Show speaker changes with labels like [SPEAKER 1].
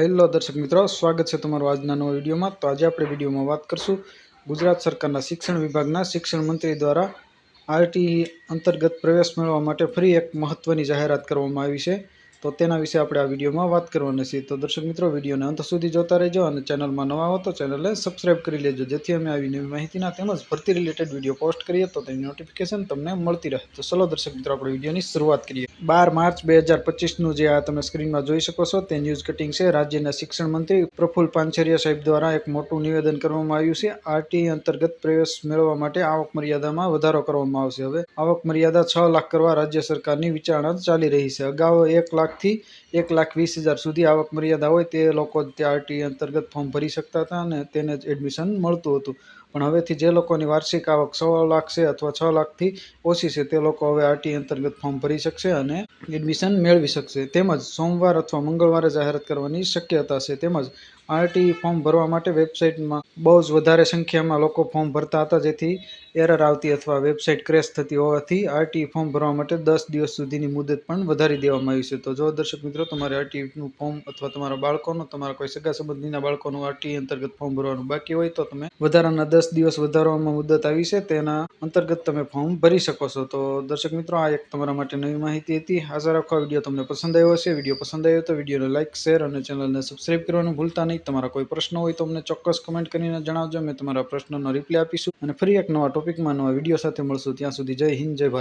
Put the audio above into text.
[SPEAKER 1] Hello દર્શક મિત્રો, સ્વાગત છે તમારું આજના નવા વિડીયોમાં. તો આજે આપણે વિડીયોમાં વાત કરશું ગુજરાત સરકારના શિક્ષણ વિભાગના શિક્ષણ મંત્રી દ્વારા આરટી અંતર્ગત પ્રવેશ મેળવવા માટે ફરી એક મહત્ત્વની જાહેરાત કરવામાં આવી છે. તો તેના વિશે આપણે આ વિડીયોમાં વાત કરવાના છીએ. તો દર્શક મિત્રો, વિડીયોને અંત સુધી જોતા રહેજો અને ચેનલમાં નવા હો તો ચેનલને સબસ્ક્રાઇબ કરી લેજો. જેથી અમે આવી નવી માહિતીના તેમજ ભરતી રિલેટેડ વીડિયો પોસ્ટ કરીએ તો તેની નોટિફિકેશન તમને મળતી રહે. તો ચલો દર્શક મિત્રો, આપણે વિડીયોની શરૂઆત કરીએ. બાર માર્ચ બે હજાર પચીસનું જે આ તમે સ્ક્રીનમાં જોઈ શકો છો, તે ન્યૂઝ કટિંગ છે. રાજ્યના શિક્ષણ મંત્રી પ્રફુલ પાંચરિયા સાહેબ દ્વારા એક મોટું નિવેદન કરવામાં આવ્યું છે. આરટી અંતર્ગત પ્રવેશ મેળવવા માટે આવક મર્યાદામાં વધારો કરવામાં આવશે. હવે આવક મર્યાદા છ લાખ કરવા રાજ્ય સરકારની વિચારણા ચાલી રહી છે. અગાઉ એક લાખથી એક લાખ વીસ હજાર સુધી આવક મર્યાદા હોય તે લોકો તે આરટી અંતર્ગત ફોર્મ ભરી શકતા હતા અને તેને જ એડમિશન મળતું હતું. પણ હવેથી જે લોકોની વાર્ષિક આવક છ લાખ છે અથવા છ લાખથી ઓછી છે તે લોકો હવે આરટી અંતર્ગત ફોર્મ ભરી શકશે અને એડમિશન મેળવી શકશે. તેમજ સોમવાર અથવા મંગળવારે જાહેરાત કરવાની શક્યતા છે. તેમજ આરટી ફોર્મ ભરવા માટે વેબસાઇટમાં બહુ જ વધારે સંખ્યામાં લોકો ફોર્મ ભરતા હતા, જેથી એરર આવતી અથવા વેબસાઇટ ક્રેશ થતી હોવાથી આરટી ફોર્મ ભરવા માટે દસ દિવસ સુધીની મુદત પણ વધારી દેવામાં આવી છે. તો જો દર્શક મિત્રો, તમારે આરટીનું ફોર્મ અથવા તમારા બાળકોનું, તમારા કોઈ સગા સંબંધીના બાળકોનું આરટી અંતર્ગત ફોર્મ ભરવાનું બાકી હોય તો તમે વધારાના દસ દિવસ વધારવામાં મુદત આવી છે. તેના અંતર્ગત તમે ફોર્મ ભરી શકો છો. તો દર્શક મિત્રો, આ એક તમારા માટે નવી માહિતી હતી. આશા રાખો આ વીડિયો તમને પસંદ આવ્યો હશે. વીડિયો પસંદ આવ્યો તો વિડીયોને લાઇક શેર અને ચેનલને સબસ્ક્રાઇબ કરવાનું ભૂલતા નહીં. તમારા કોઈ પ્રશ્ન હોય તો અમને ચોક્કસ કમેન્ટ કરીને જણાવજો. મેં તમારા પ્રશ્નનો રિપ્લાય આપીશું અને ફરી એક નવા ટોપિકમાં નવા વીડિયો સાથે મળશું. ત્યાં સુધી જય હિન્દ જય ભારત.